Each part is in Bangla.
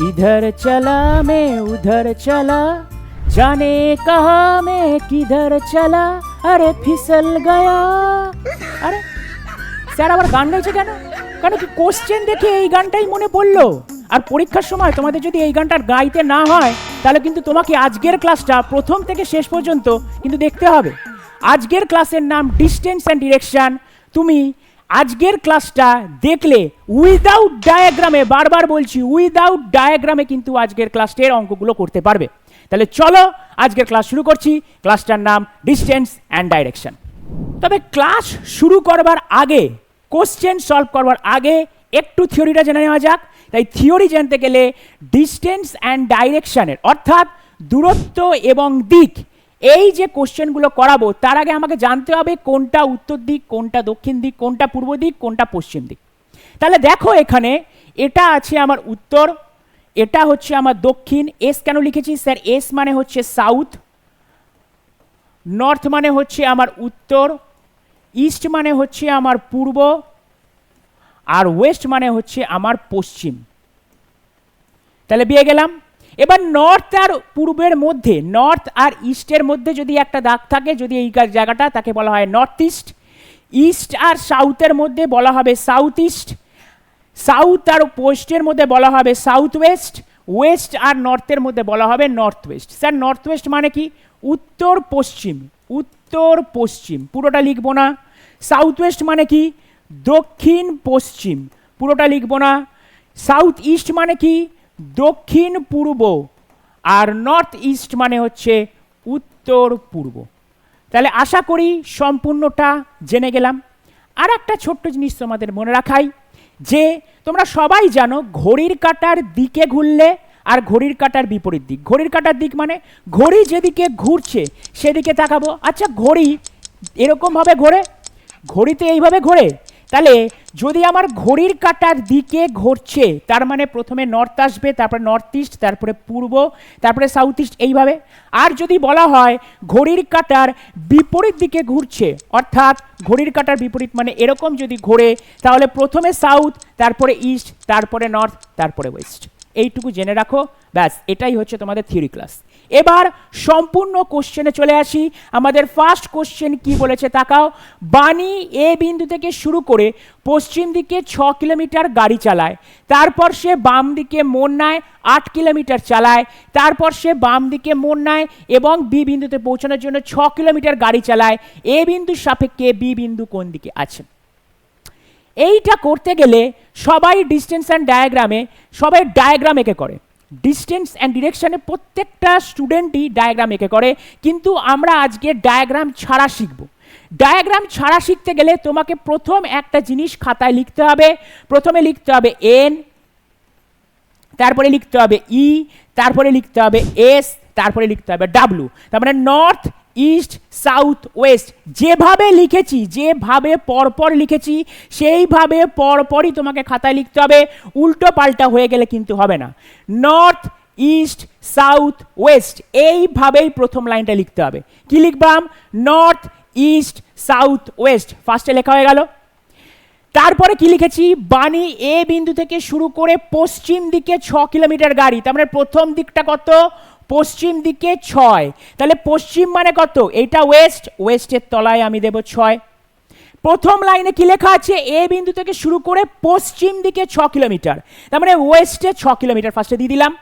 इधर चला मैं उधर चला जाने कहा मैं किधर चला अरे फिसल गया আরে স্যার আবার গান গাইছে কেন কেন কি কোশ্চেন দেখে এই গানটাই মনে পড়লো আর পরীক্ষার সময় তোমাদের যদি এই গানটা গাইতে না হয় তাহলে কিন্তু তোমাকে আজকের ক্লাসটা প্রথম থেকে শেষ পর্যন্ত কিন্তু দেখতে হবে আজকের ক্লাসের নাম ডিস্টেন্স অ্যান্ড ডিরেকশন তুমি আজকের ক্লাসটা দেখলে উইদাউট ডায়াগ্রামে বারবার বলছি উইদাউট ডায়াগ্রামে কিন্তু আজকের ক্লাসটির অঙ্কগুলো করতে পারবে। তাহলে চলো আজকের ক্লাস শুরু করছি। ক্লাসটার নাম ডিস্টেন্স অ্যান্ড ডাইরেকশন তবে ক্লাস শুরু করবার আগে কোশ্চেন সলভ করবার আগে একটু থিওরিটা জেনে নেওয়া যাক। তাই থিওরি জানতে গেলে ডিস্টেন্স অ্যান্ড ডাইরেকশনের অর্থাৎ দূরত্ব এবং দিক এই যে কোশ্চেনগুলো করাবো, তার আগে আমাকে জানতে হবে কোনটা উত্তর দিক, কোনটা দক্ষিণ দিক, কোনটা পূর্ব দিক, কোনটা পশ্চিম দিক। তাহলে দেখো এখানে, এটা আছে আমার উত্তর, এটা হচ্ছে আমার দক্ষিণ এস কেন লিখেছি স্যার? এস মানে হচ্ছে সাউথ নর্থ মানে হচ্ছে আমার উত্তর ইস্ট মানে হচ্ছে আমার পূর্ব, আর ওয়েস্ট মানে হচ্ছে আমার পশ্চিম। তাহলে বিয়ে গেলাম। এবার নর্থ আর পূর্বের মধ্যে নর্থ আর ইস্টের মধ্যে যদি একটা দাগ থাকে, যদি এই জায়গাটা তাকে বলা হয় নর্থ ইস্ট ইস্ট আর সাউথের মধ্যে বলা হবে সাউথ ইস্ট সাউথ আর ওয়েস্টের মধ্যে বলা হবে সাউথ ওয়েস্ট ওয়েস্ট আর নর্থের মধ্যে বলা হবে north west sir north west মানে কি? উত্তর পশ্চিম উত্তর পশ্চিম, পুরোটা লিখব না। সাউথ ওয়েস্ট মানে কি? দক্ষিণ পশ্চিম, পুরোটা লিখব না। সাউথ ইস্ট মানে কি? দক্ষিণ পূর্ব আর নর্থ ইস্ট মানে হচ্ছে উত্তর পূর্ব। তাহলে আশা করি সম্পূর্ণটা জেনে গেলাম। আর একটা ছোট্ট জিনিস তোমাদের মনে রাখাই, যে তোমরা সবাই জানো ঘড়ির কাটার দিকে ঘুরলে আর ঘড়ির কাটার বিপরীত দিক। ঘড়ির কাঁটার দিক মানে ঘড়ি যেদিকে ঘুরছে সেদিকে তাকাবো। আচ্ছা ঘড়ি এরকমভাবে ঘোরে? ঘড়িতে এইভাবে ঘোরে? তাহলে যদি আমার ঘড়ির কাঁটার দিকে ঘুরছে তার মানে প্রথমে নর্থ আসবে, তারপরে নর্থ ইস্ট তারপরে পূর্ব, তারপরে সাউথ ইস্ট এইভাবে। আর যদি বলা হয় ঘড়ির কাঁটার বিপরীত দিকে ঘুরছে, অর্থাৎ ঘড়ির কাঁটার বিপরীত মানে এরকম যদি ঘোরে, তাহলে প্রথমে সাউথ তারপরে ইস্ট তারপরে নর্থ তারপরে ওয়েস্ট এইটুকু জেনে রাখো। ব্যাস, এটাই হচ্ছে তোমাদের থিওরি ক্লাস এবার সম্পূর্ণ কোশ্চেনে চলে আসি। আমাদের ফার্স্ট কোশ্চেন কি বলেছে তাকাও। বাণী এ বিন্দু থেকে শুরু করে পশ্চিম দিকে ছ কিলোমিটার গাড়ি চালায়, তারপর সে বাম দিকে মোড় নেয়, আট কিলোমিটার চালায়, তারপর সে বাম দিকে মোড় নেয় এবং বি বিন্দুতে পৌঁছানোর জন্য ছ কিলোমিটার গাড়ি চালায়। এ বিন্দুর সাপেক্ষে বি বিন্দু কোন দিকে আছে? এইটা করতে গেলে সবাই ডিস্টেন্স অ্যান্ড ডায়াগ্রামে সবাই ডায়াগ্রাম এঁকে করে। ডিস্টেন্স অ্যান্ড ডিরেকশানে প্রত্যেকটা স্টুডেন্টই ডায়াগ্রাম এঁকে করে। কিন্তু আমরা আজকে ডায়াগ্রাম ছাড়া শিখব। ডায়াগ্রাম ছাড়া শিখতে গেলে তোমাকে প্রথম একটা জিনিস খাতায় লিখতে হবে। প্রথমে লিখতে হবে এন তারপরে লিখতে হবে ই তারপরে লিখতে হবে এস তারপরে লিখতে হবে ডাব্লু তার মানে নর্থ ইস্ট সাউথ ওয়েস্ট যেভাবে লিখেছি, যেভাবে পরপর লিখেছি, সেইভাবে পরপরই তোমাকে খাতায় লিখতে হবে, উল্টো পাল্টা হয়ে গেলে কিন্তু হবে না। নর্থ ইস্ট সাউথ ওয়েস্ট এইভাবেই প্রথম লাইনটা লিখতে হবে। কি লিখবাম? নর্থ ইস্ট সাউথ ওয়েস্ট ফার্স্টে লেখা হয়ে গেল। তারপরে কি লিখেছি? বাণী এ বিন্দু থেকে শুরু করে পশ্চিম দিকে ছ কিলোমিটার গাড়ি, তার মানে প্রথম দিকটা কত? পশ্চিম দিকে ছয়। তাহলে পশ্চিম মানে কত? এইটা ওয়েস্ট ওয়েস্টের তলায় আমি দেব ছয়। প্রথম লাইনে কি লেখা আছে? এ বিন্দু থেকে শুরু করে পশ্চিম দিকে ছ কিলোমিটার। তার মানে ওয়েস্টে ছ কিলোমিটার ফার্স্টে দিয়ে দিলাম।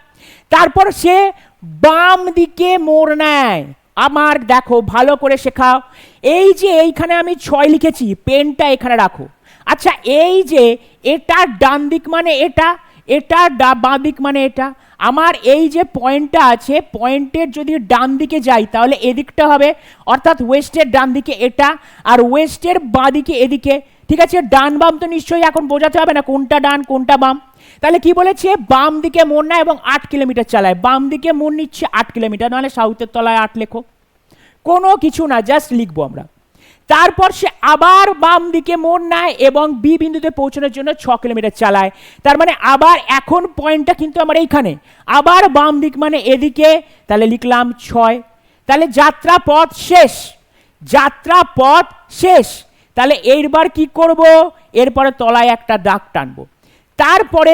তারপর সে বাম দিকে মোড় নেয়। আমার দেখো, ভালো করে শেখাও। এই যে এইখানে আমি ছয় লিখেছি, পেনটা এখানে রাখো। আচ্ছা এই যে এটা ডান দিক মানে এটা এটা ডা- বাঁ দিক মানে এটা। আমার এই যে পয়েন্টটা আছে, পয়েন্টের যদি ডান দিকে যাই, তাহলে এদিকটা হবে, অর্থাৎ ওয়েস্টের ডান দিকে এটা, আর ওয়েস্টের বাঁ দিকে এদিকে, ঠিক আছে? ডান বাম তো নিশ্চয়ই এখন বোঝাতে হবে না কোনটা ডান, কোনটা বাম। তাহলে কি বলেছে? বাম দিকে মোড় নেয় এবং আট কিলোমিটার চালায়। বাম দিকে মোড় নিচ্ছে আট কিলোমিটার, নাহলে সাউথের তলায় আট লেখো। কোনো কিছু না, জাস্ট লিখব আমরা। তারপর সে আবার বাম দিকে মোড় নেয় এবং বি বিন্দুতে পৌঁছানোর জন্য ছ কিলোমিটার চালায়। তার মানে আবার এখন পয়েন্টটা কিন্তু আমার এইখানে। আবার বাম দিক মানে এদিকে, তাহলে লিখলাম ছয়। তাহলে যাত্রা পথ শেষ। যাত্রা পথ শেষ। তাহলে এইবার কি করব? এরপরে তলায় একটা দাগ টানবো। তারপরে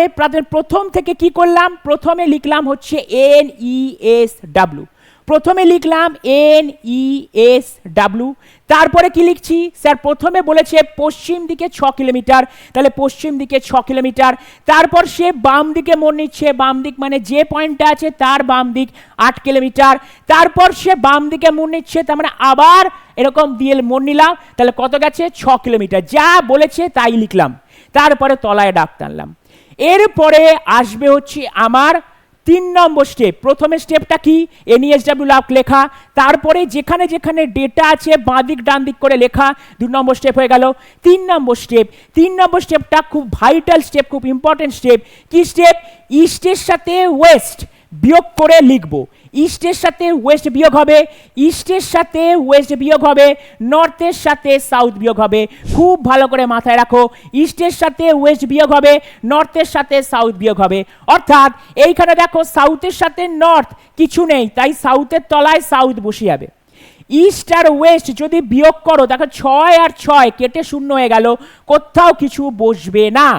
প্রথম থেকে কি করলাম? প্রথমে লিখলাম হচ্ছে এন ই এস ডাব্লু প্রথমে লিখলাম এন ই এস ডাব্লু তারপরে কি লিখছি? স্যার, প্রথমে বলেছে পশ্চিম দিকে ছ কিলোমিটার, তাহলে পশ্চিম দিকে ছ কিলোমিটার, তারপর সে বাম দিকে মন নিচ্ছে, বাম দিক মানে যে পয়েন্টটা আছে তার বাম দিক আট কিলোমিটার, তারপর সে বাম দিকে মন নিচ্ছে, তার মানে আবার এরকম দিয়ে মন নিলাম, তাহলে কত গেছে? ছ কিলোমিটার, যা বলেছে তাই লিখলাম, তারপরে তলায় ডাক টানলাম। এরপরে আসবে হচ্ছে আমার তিন নম্বর স্টেপ প্রথমে স্টেপটা কি? এনইএসডাব্লিউ লাভ লেখা। তারপরে যেখানে যেখানে ডেটা আছে, বাঁ দিক, ডান দিক করে লেখা। দু নম্বর স্টেপ হয়ে গেল। তিন নম্বর স্টেপ তিন নম্বর স্টেপটা খুব ভাইটাল স্টেপ খুব ইম্পর্টেন্ট স্টেপ কি স্টেপ ইস্টের সাথে ওয়েস্ট বিয়োগ করে লিখব। ইস্টের সাথে ওয়েস্ট বিয়োগ হবে, ইস্টের সাথে ওয়েস্ট বিয়োগ হবে, নর্থের সাথে সাউথ বিয়োগ হবে। খুব ভালো করে মাথায় রাখো, ইস্টের সাথে ওয়েস্ট বিয়োগ হবে, নর্থের সাথে সাউথ বিয়োগ হবে। অর্থাৎ এইখানে দেখো সাউথের সাথে নর্থ কিছু নেই, তাই সাউথের তলায় সাউথ বসে যাবে। ইস্ট আর ওয়েস্ট যদি বিয়োগ করো, দেখো ছয় আর ছয় কেটে শূন্য হয়ে গেল, কোথাও কিছু বসবে না।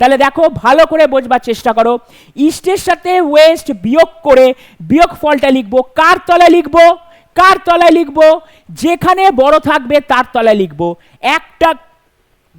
তাহলে দেখো, ভালো করে বোঝবার চেষ্টা করো। ইস্টের সাথে ওয়েস্ট বিয়োগ করে বিয়োগ ফলটা লিখব। কার তলায় লিখব? কার তলায় লিখব? যেখানে বড় থাকবে তার তলায় লিখব। একটা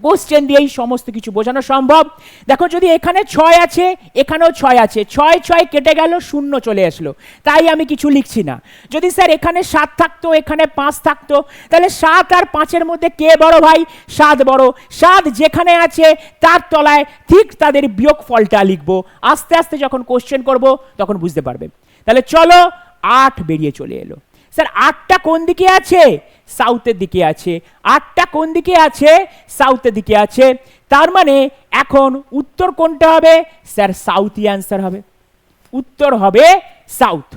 কোশ্চেন দিয়েই সমস্ত কিছু বোঝানো সম্ভব। দেখো যদি এখানে ছয় আছে, এখানেও ছয় আছে। ছয় ছয় কেটে গেল, শূন্য চলে আসলো। তাই আমি কিছু লিখছি না। যদি স্যার এখানে সাত থাকতো, এখানে পাঁচ থাকতো, তাহলে সাত আর পাঁচের মধ্যে কে বড় ভাই? সাত বড়। সাত যেখানে আছে, তার তলায় ঠিক তাদের বিয়োগ ফলটা লিখব। আস্তে আস্তে যখন কোশ্চেন করব, তখন বুঝতে পারবে। তাহলে চলো, আট বেরিয়ে চলে এলো। স্যার, আটটা কোন দিকে আছে? সাউথের দিকে আছে। আটটা কোন দিকে আছে? সাউথের দিকে আছে। তার মানে এখন উত্তর কোনটা হবে? স্যার, সাউথই অ্যান্সার হবে। উত্তর হবে সাউথ।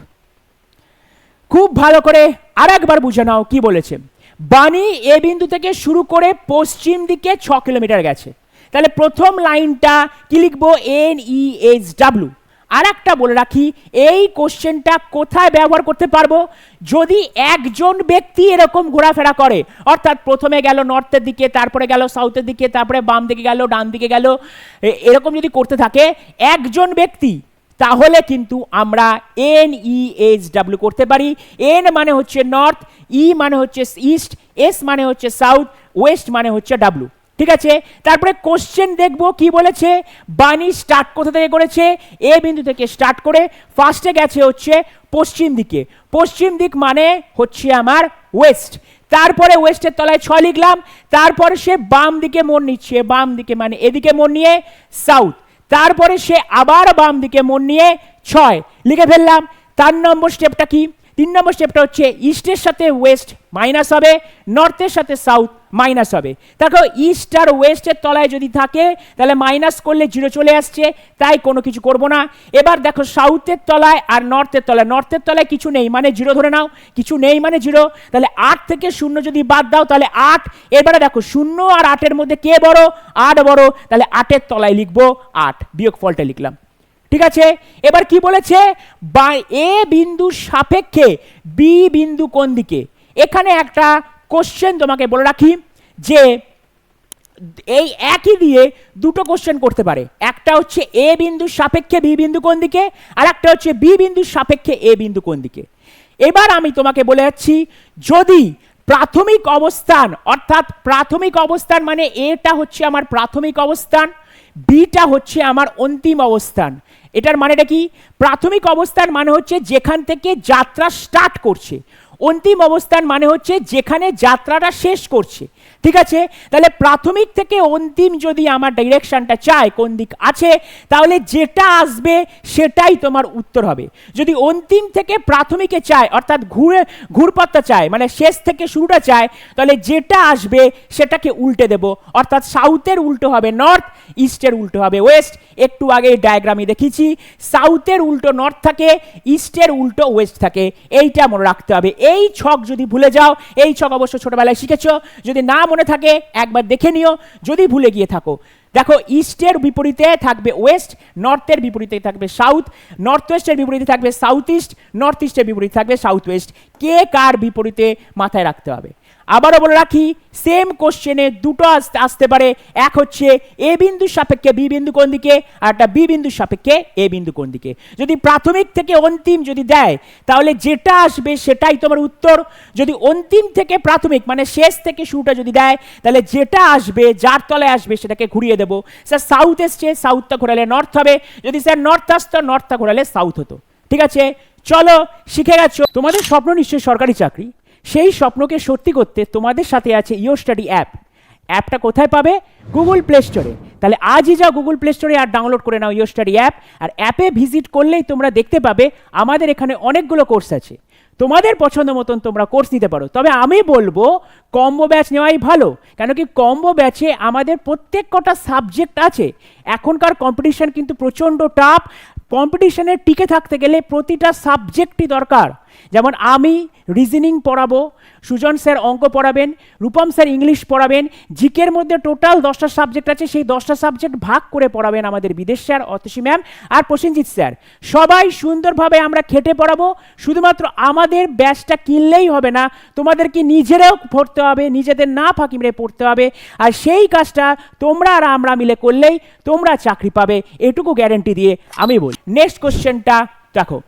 খুব ভালো করে আর একবার বুঝে নাও কি বলেছে। বাণী এ বিন্দু থেকে শুরু করে পশ্চিম দিকে ছ কিলোমিটার গেছে। তাহলে প্রথম লাইনটা কি লিখব? এন ই এইচ ডাব্লু আর একটা বলে রাখি, এই কোশ্চেনটা কোথায় ব্যবহার করতে পারব? যদি একজন ব্যক্তি এরকম ঘোরাফেরা করে, অর্থাৎ প্রথমে গেল নর্থের দিকে, তারপরে গেল সাউথের দিকে, তারপরে বাম দিকে গেল, ডান দিকে গেল এরকম যদি করতে থাকে, একজন ব্যক্তি, তাহলে কিন্তু আমরা এন ই এইচ ডাব্লিউ করতে পারি। এন মানে হচ্ছে নর্থ ই মানে হচ্ছে ইস্ট এস মানে হচ্ছে সাউথ ওয়েস্ট মানে হচ্ছে ডাব্লু ঠিক আছে? তারপরে কোশ্চেন দেখব কি বলেছে? বাণী স্টার্ট কোথা থেকে করেছে? এ বিন্দু থেকে স্টার্ট করে ফার্স্টে গেছে হচ্ছে পশ্চিম দিকে। পশ্চিম দিক মানে হচ্ছে আমার ওয়েস্ট তারপরে ওয়েস্টের তলায় ছ লিখলাম, তারপরে সে বাম দিকে মন নিচ্ছে। বাম দিকে মানে এদিকে মন নিয়ে সাউথ তারপরে সে আবার বাম দিকে মন নিয়ে ছয়। লিখে ফেললাম। তার নম্বর স্টেপটা কি? তিন নম্বর স্টেপটা হচ্ছে ইস্টের সাথে ওয়েস্ট মাইনাস হবে নর্থের সাথে সাউথ মাইনাস হবে। দেখো ইস্ট আর ওয়েস্টের তলায় যদি থাকে, তাহলে মাইনাস করলে জিরো চলে আসছে, তাই কোনো কিছু করব না। এবার দেখো সাউথের তলায় আর নর্থের তলায়। নর্থের তলায় কিছু নেই মানে জিরো ধরে নাও। কিছু নেই মানে জিরো তাহলে আট থেকে শূন্য যদি বাদ দাও, তাহলে আট। এবারে দেখো, শূন্য আর আটের মধ্যে কে বড়? আট বড়। তাহলে আটের তলায় লিখব আট। বিয়োগ ফলটা লিখলাম। ঠিক আছে? এবার কি বলেছে? বা, এ বিন্দু সাপেক্ষে বি বিন্দু কোন দিকে? এখানে একটা কোশ্চেন তোমাকে বলে রাখি যে এই একই দিয়ে দুটো কোশ্চেন করতে পারে। একটা হচ্ছে এ বিন্দু সাপেক্ষে বি বিন্দু কোন দিকে? আর একটা হচ্ছে বি বিন্দু সাপেক্ষে এ বিন্দু কোন দিকে? এবার আমি তোমাকে বলে যাচ্ছি, যদি প্রাথমিক অবস্থান, অর্থাৎ প্রাথমিক অবস্থান মানে এটা হচ্ছে আমার প্রাথমিক অবস্থান বিটা হচ্ছে আমার অন্তিম অবস্থান। এটার মানেটা কি? প্রাথমিক অবস্থান মানে হচ্ছে যেখান থেকে যাত্রা স্টার্ট করছে। অন্তিম অবস্থান মানে হচ্ছে যেখানে যাত্রাটা শেষ করছে। ঠিক আছে? তাহলে প্রাথমিক থেকে অন্তিম যদি আমার ডাইরেকশনটা চায়, কোন দিক আছে, তাহলে যেটা আসবে সেটাই তোমার উত্তর হবে। যদি অন্তিম থেকে প্রাথমিকে চায়, অর্থাৎ ঘুরে ঘুরপথটা চায় মানে শেষ থেকে শুরুটা চায়, তাহলে যেটা আসবে সেটাকে উল্টে দেব। অর্থাৎ সাউথের উল্টো হবে নর্থ ইস্টের উল্টো হবে ওয়েস্ট একটু আগে ডায়াগ্রামে দেখিয়েছি সাউথের উল্টো নর্থ থাকে ইস্টের উল্টো ওয়েস্ট থাকে। এইটা মনে রাখতে হবে। এই ছক যদি ভুলে যাও, এই ছক অবশ্য ছোটবেলায় শিখেছ। যদি না মনে থাকে, একবার দেখে নিও, যদি ভুলে গিয়ে থাকো। দেখো, ইস্টের বিপরীতে থাকবে ওয়েস্ট, নর্থের বিপরীতে থাকবে সাউথ নর্থ ওয়েস্টের বিপরীতে থাকবে সাউথ ইস্ট, নর্থ ইস্টের বিপরীতে থাকবে সাউথ ওয়েস্ট কে কার বিপরীতে মাথায় রাখতে হবে? আবারও বলে রাখি সেম কোশ্চেনে দুটো আসতে আসতে পারে। এক হচ্ছে এ বিন্দুর সাপেক্ষে, বি বিন্দু কোন দিকে? আর একটা বি বিন্দুর সাপেক্ষে, এ বিন্দু কোন দিকে? যদি প্রাথমিক থেকে অন্তিম যদি দেয়, তাহলে যেটা আসবে সেটাই তোমার উত্তর। যদি অন্তিম থেকে প্রাথমিক মানে শেষ থেকে শুরুটা যদি দেয়, তাহলে যেটা আসবে, যার তলায় আসবে সেটাকে ঘুরিয়ে দেবো। স্যার সাউথ এসছে সাউথটা ঘোরালে নর্থ হবে। যদি স্যার নর্থ আসতো নর্থটা ঘোরালে সাউথ হতো। ঠিক আছে? চলো, শিখে গেছো। তোমাদের স্বপ্ন নিশ্চয়ই সরকারি চাকরি। সেই স্বপ্নকে সত্যি করতে তোমাদের সাথে আছে ইও স্টাডি অ্যাপ অ্যাপটা কোথায় পাবে? গুগল প্লে স্টোরে তাহলে আজই যাও গুগল প্লে স্টোরে আর ডাউনলোড করে নাও ইও স্টাডি অ্যাপ আর অ্যাপে ভিজিট করলেই তোমরা দেখতে পাবে আমাদের এখানে অনেকগুলো কোর্স আছে। তোমাদের পছন্দ মতন তোমরা কোর্স নিতে পারো। তবে আমি বলব কম্বো ব্যাচ নেওয়াই ভালো। কেন কি কম্বো ব্যাচে আমাদের প্রত্যেক কটা সাবজেক্ট আছে। এখনকার কম্পিটিশন কিন্তু প্রচণ্ড টাফ কম্পিটিশনে টিকে থাকতে গেলে প্রতিটা সাবজেক্টই দরকার। যেমন আমি রিজনিং পড়াবো, সুজন স্যার অঙ্ক পড়াবেন, রূপম স্যার ইংলিশ পড়াবেন জিকের মধ্যে টোটাল দশটা সাবজেক্ট আছে, সেই দশটা সাবজেক্ট ভাগ করে পড়াবেন আমাদের বিদেশ স্যার অতসী ম্যাম আর প্রসেনজিৎ স্যার সবাই সুন্দরভাবে আমরা খেটে পড়াবো, শুধুমাত্র আমাদের ব্যাচটা কিনলেই হবে না, তোমাদেরকে নিজেরাও পড়তে হবে, নিজেদের না ফাঁকি মেরে পড়তে হবে, আর সেই কাজটা তোমরা আর আমরা মিলে করলেই তোমরা চাকরি পাবে, এটুকু গ্যারেন্টি দিয়ে আমি বলি। নেক্সট কোশ্চেনটা দেখো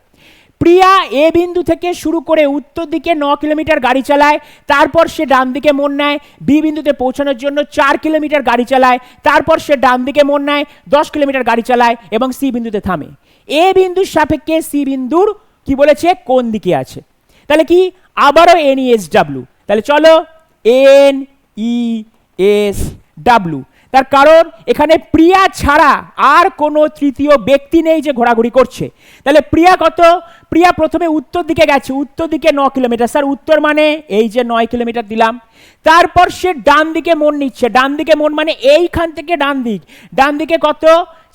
প্রিয়া এ বিন্দু থেকে শুরু করে উত্তর দিকে ন কিলোমিটার গাড়ি চালায়, তারপর সে ডান দিকে মন নেয়, বি বিন্দুতে পৌঁছানোর জন্য চার কিলোমিটার গাড়ি চালায়, তারপর সে ডান দিকে মন নেয়, দশ কিলোমিটার গাড়ি চালায় এবং সি বিন্দুতে থামে। এ বিন্দুর সাপেক্ষে সি বিন্দুর কি বলেছে? কোন দিকে আছে? তাহলে কি? আবারও এন এস ডাব্লু তাহলে চলো এন ই এস ডাব্লু তার কারণ, এখানে প্রিয়া ছাড়া আর কোনো তৃতীয় ব্যক্তি নেই যে ঘোরাঘুরি করছে। তাহলে প্রিয়া কত? প্রিয়া প্রথমে উত্তর দিকে গেছে, উত্তর দিকে ন কিলোমিটার। স্যার, উত্তর মানে এই যে নয় কিলোমিটার দিলাম। তারপর সে ডান দিকে মন নিচ্ছে। ডান দিকে মন মানে এইখান থেকে ডান দিক। ডান দিকে কত?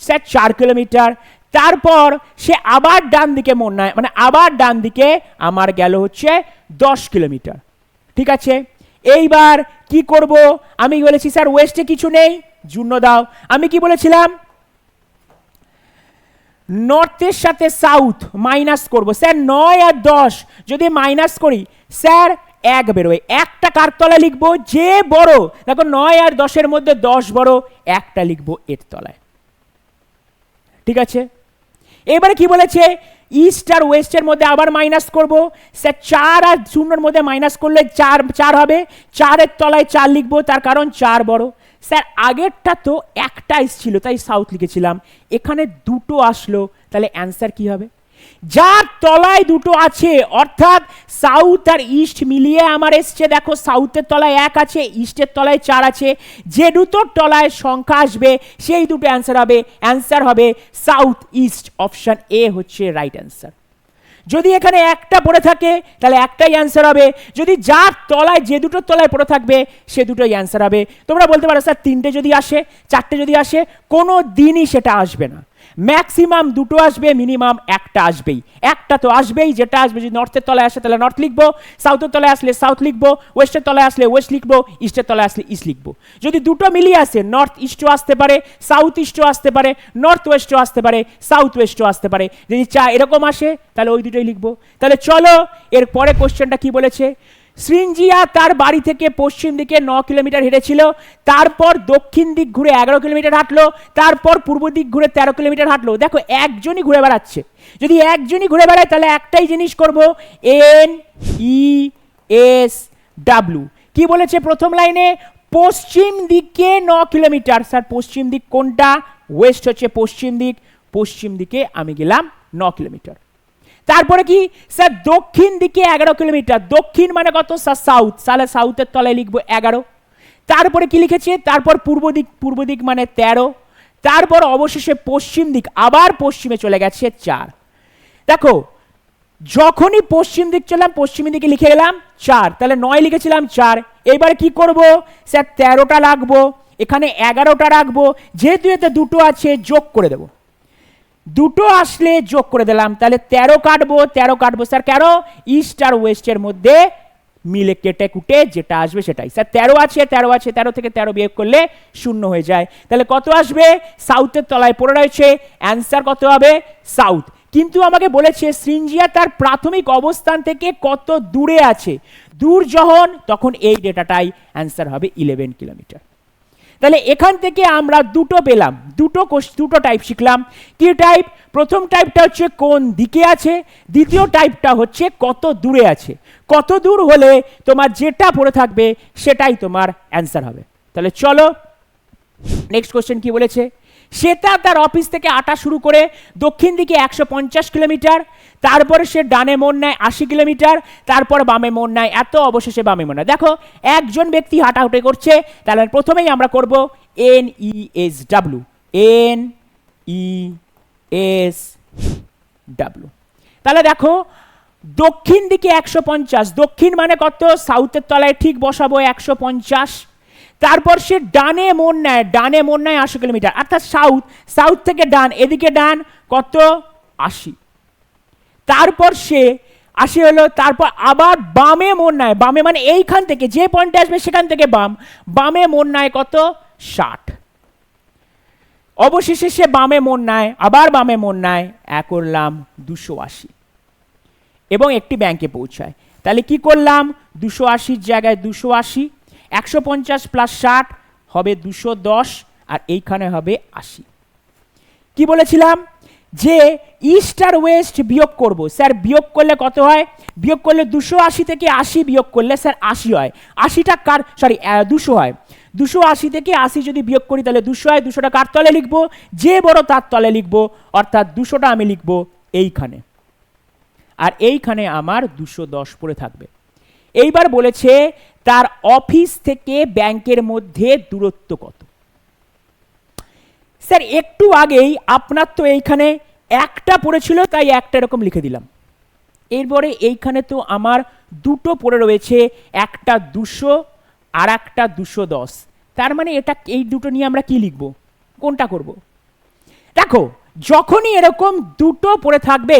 স্যার, চার কিলোমিটার। তারপর সে আবার ডান দিকে মন নেয় মানে আবার ডান দিকে আমার গেল হচ্ছে দশ কিলোমিটার। ঠিক আছে? এইবার কি করব? আমি বলেছি, স্যার, ওয়েস্টে কিছু নেই। জুন্ন দাও। আমি কি বলেছিলাম? নর্থের সাথে সাউথ মাইনাস করব। স্যার, নয় আর দশ। যদি মাইনাস করি, স্যার, এক বেরোয়। একটা কার তলায় লিখব, যে বড়। দেখো, নয় আর দশের মধ্যে দশ বড়, একটা লিখব এর তলায়। ঠিক আছে? এবারে কি বলেছে? ইস্ট আর ওয়েস্টের মধ্যে আবার মাইনাস করব। স্যার চার আর শূন্যর মধ্যে মাইনাস করলে চার চার হবে। চারের তলায় চার লিখব, তার কারণ চার বড়। স্যার, আগেরটা তো একটা ছিল, তাই সাউথ লিখেছিলাম। এখানে দুটো আসলো, তাহলে অ্যান্সার কি হবে? যার তলায় দুটো আছে, অর্থাৎ সাউথ আর ইস্ট মিলিয়ে আমার এসছে। দেখো সাউথের তলায় এক আছে ইস্টের তলায় চার আছে। যে দুটোর তলায় সংখ্যা আসবে, সেই দুটো অ্যান্সার হবে অ্যান্সার হবে সাউথ ইস্ট অপশন এ হচ্ছে রাইট অ্যান্সার যদি এখানে একটা পড়ে থাকে, তাহলে একটাই অ্যান্সার হবে। যদি যার তলায় যে দুটোর তলায় পড়ে থাকবে, সে দুটোই অ্যান্সার হবে। তোমরা বলতে পারো, স্যার, তিনটে যদি আসে, চারটে যদি আসে, কোনো দিনই সেটা আসবে না। ম্যাক্সিমাম দুটো আসবে মিনিমাম একটা আসবেই। একটা তো আসবেই, যেটা আসবে যদি নর্থের তলায় আসে, তাহলে নর্থ লিখব। সাউথের তলায় আসলে সাউথ লিখব ওয়েস্টের তলায় আসলে ওয়েস্ট লিখব ইস্টের তলায় আসলে ইস্ট লিখব। যদি দুটো মিলিয়ে আসে নর্থ ইস্টও আসতে পারে সাউথ ইস্টও আসতে পারে নর্থ ওয়েস্টও আসতে পারে সাউথ ওয়েস্টও আসতে পারে। যদি চা এরকম আসে, তাহলে ওই দুটোই লিখব। তাহলে চলো এর পরে কোশ্চেনটা কি বলেছে? সৃঞ্জিয়া তার বাড়ি থেকে পশ্চিম দিকে ন কিলোমিটার হেঁটেছিল, তারপর দক্ষিণ দিক ঘুরে এগারো কিলোমিটার হাঁটলো, তারপর পূর্ব দিক ঘুরে তেরো কিলোমিটার হাঁটলো। দেখো, একজনই ঘুরে বেড়াচ্ছে। যদি একজনই ঘুরে বেড়ায়, তাহলে একটাই জিনিস করব, এন ই এস ডাব্লু কি বলেছে প্রথম লাইনে? পশ্চিম দিকে ন কিলোমিটার। স্যার, পশ্চিম দিক কোনটা? ওয়েস্ট হচ্ছে পশ্চিম দিক। পশ্চিম দিকে আমি গেলাম ন কিলোমিটার। তারপরে কি? স্যার, দক্ষিণ দিকে এগারো কিলোমিটার। দক্ষিণ মানে কত? স্যার সাউথ তাহলে সাউথের তলায় লিখব এগারো। তারপরে কি লিখেছে? তারপর পূর্ব দিক পূর্ব দিক মানে তেরো। তারপর অবশেষে পশ্চিম দিক, আবার পশ্চিমে চলে গেছে চার। দেখো, যখনই পশ্চিম দিক চললাম পশ্চিম দিকে লিখে গেলাম চার। তাহলে নয় লিখেছিলাম চার। এবার কি করব? স্যার, তেরোটা রাখব। এখানে এগারোটা রাখব। যেহেতু এতে দুটো আছে, যোগ করে দেবো। দুটো আসলে যোগ করে দিলাম। তাহলে তেরো কাটবো তেরো কাটবো। স্যার, কেন? ইস্ট আর ওয়েস্টের মধ্যে মিলে কেটে কুটে যেটা আসবে সেটাই। স্যার, তেরো আছে তেরো আছে, তেরো থেকে তেরো বিয়োগ করলে শূন্য হয়ে যায়। তাহলে কত আসবে? সাউথের তলায় পড়ে রয়েছে। অ্যান্সার কত হবে? সাউথ। কিন্তু আমাকে বলেছে সৃঞ্জিয়া তার প্রাথমিক অবস্থান থেকে কত দূরে আছে? দূর যখন, তখন এই ডেটাটাই অ্যান্সার হবে ইলেভেন কিলোমিটার তাহলে এখান থেকে আমরা দুটো পেলাম, দুটো দুটো টাইপ শিখলাম। কি টাইপ প্রথম টাইপটা হচ্ছে কোন দিকে আছে, দ্বিতীয় টাইপটা হচ্ছে কত দূরে আছে। কত দূর হলে তোমার যেটা পড়ে থাকবে, সেটাই তোমার অ্যান্সার হবে। তাহলে চলো নেক্সট কোশ্চেন কি বলেছে? শ্বেতা তার অফিস থেকে আটা শুরু করে দক্ষিণ দিকে একশো পঞ্চাশ কিলোমিটার, তারপরে সে ডানে মন নেয় আশি কিলোমিটার, তারপর বামে মন নেয়, এত অবশেষে বামে মন নেয়। দেখো, একজন ব্যক্তি হাঁটাহুটি করছে, তাহলে প্রথমেই আমরা করব N E S W N E S W তাহলে দেখো, দক্ষিণ দিকে একশো পঞ্চাশ, দক্ষিণ মানে কত? সাউথের তলায় ঠিক বসাবো একশো পঞ্চাশ। তারপর সে ডানে মন নেয়, ডানে মন নেয় আশি কিলোমিটার। অর্থাৎ সাউথ সাউথ থেকে ডান, এদিকে ডান, কত? আশি। তারপর সে আসে হলো, তারপর আবার বামে মন নেয়। বামে মানে এইখান থেকে, যে পয়েন্টে আসবে সেখান থেকে বাম। বামে মন নেয় কত? ষাট। অবশেষে সে বামে মন নেয়, আবার বামে মন নেয়, এক করলাম দুশো আশি। এবং একটি ব্যাংকে পৌঁছায়। তাহলে কি করলাম? দুশো আশির জায়গায় দুশো আশি। একশো পঞ্চাশ প্লাস ষাট হবে দুশো দশ আর এইখানে হবে আশি। কি বলেছিলাম? যে ইস্ট আর ওয়েস্ট বিয়োগ করব। স্যার, বিয়োগ করলে কত হয়? বিয়োগ করলে দুশো আশি থেকে আশি বিয়োগ করলে স্যার আশি হয়। আশিটা কার? সরি দুশো হয়। দুশো আশি থেকে আশি যদি বিয়োগ করি তাহলে দুশো হয়, দুশোটা কার তলে লিখব? যে বড় তার তলে লিখব, অর্থাৎ দুশোটা আমি লিখব এইখানে। আর এইখানে আমার দুশো দশ পড়ে থাকবে। এইবার বলেছে তার অফিস থেকে ব্যাংকের মধ্যে দূরত্ব কত? স্যার, একটু আগেই আপনার তো এইখানে একটা পড়েছিল, তাই একটা এরকম লিখে দিলাম। এরপরে এইখানে তো আমার দুটো পড়ে রয়েছে, একটা দুশো আর একটা দুশো দশ। তার মানে এটা এই দুটো নিয়ে আমরা কি লিখব? কোনটা করব? দেখো, যখনই এরকম দুটো পড়ে থাকবে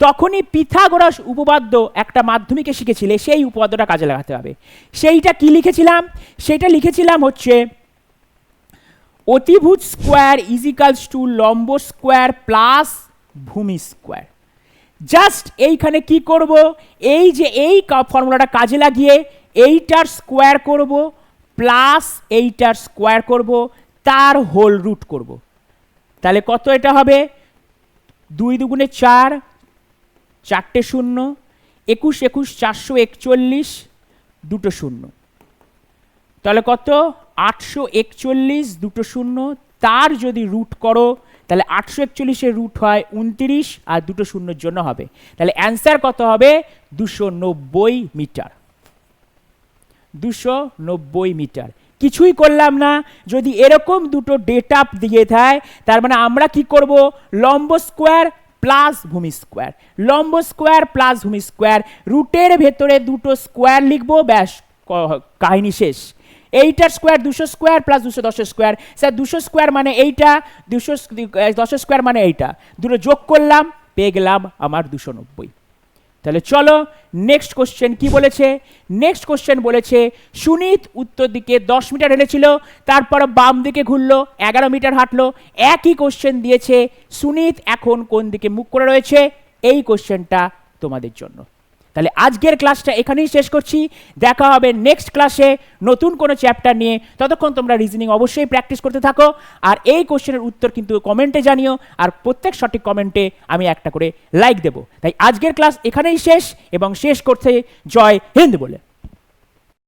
তখনই পিথাগোরাস উপপাদ্য একটা মাধ্যমিকে শিখেছিলে, সেই উপপাদ্যটা কাজে লাগাতে হবে। সেইটা কি লিখেছিলাম? সেটা লিখেছিলাম হচ্ছে অতিভুজ স্কোয়ার ইজিক্যালস টু লম্ব স্কোয়ার প্লাস ভূমি স্কোয়ার। জাস্ট এইখানে কি করব? এই যে এই ফর্মুলাটা কাজে লাগিয়ে এইটার স্কোয়ার করব, প্লাস এইটার স্কোয়ার করব, তার হোল রুট করব। তাহলে কত এটা হবে? দুই দুগুণে চার চারটে শূন্য, একুশ একুশ, চারশো একচল্লিশ, দুটো শূন্য। তাহলে কত? আটশো একচল্লিশ, দুটো শূন্য। তার যদি রুট করো, তাহলে আটশো একচল্লিশের রুট হয় উনতিরিশ আর দুটো শূন্যর জন্য হবে। তাহলে অ্যান্সার কত হবে? দুশো নব্বই মিটার। দুশো নব্বই মিটার। কিছুই করলাম না। যদি এরকম দুটো ডেটা দিয়ে দেয়, তার মানে আমরা কি করব? লম্ব স্কোয়ার প্লাস ভূমি স্কোয়ার। লম্ব স্কোয়ার প্লাস ভূমি স্কোয়ার। রুটের ভেতরে দুটো স্কোয়ার লিখব, ব্যাস কাহিনী শেষ। এইটার স্কোয়ার দুশো স্কোয়ার প্লাস দুশো দশের স্কোয়ার। স্যার, দুশো স্কোয়ার মানে এইটা, দুশো, দশের স্কোয়ার মানে এইটা। দুটো যোগ করলাম, পেয়ে গেলাম আমার দুশো নব্বই। তাহলে চলো নেক্সট কোশ্চেন কি বলেছে? নেক্সট কোশ্চেন বলেছে, সুনীত উত্তর দিকে দশ মিটার হেঁটেছিল তারপর বাম দিকে ঘুরলো, এগারো মিটার হাঁটলো, একই কোশ্চেন দিয়েছে, সুনীত এখন কোন দিকে মুখ করে রয়েছে? এই কোশ্চেনটা তোমাদের জন্য। তাহলে আজকের ক্লাসটা এখানেই শেষ করছি। দেখা হবে নেক্সট ক্লাসে নতুন কোনো চ্যাপ্টার নিয়ে। ততক্ষণ তোমরা রিজনিং অবশ্যই প্র্যাকটিস করতে থাকো। আর এই কোশ্চেনের উত্তর কিন্তু কমেন্টে জানিও। আর প্রত্যেক সঠিক কমেন্টে আমি একটা করে লাইক দেব। তাই আজকের ক্লাস এখানেই শেষ এবং শেষ করতে জয় হিন্দ বলে।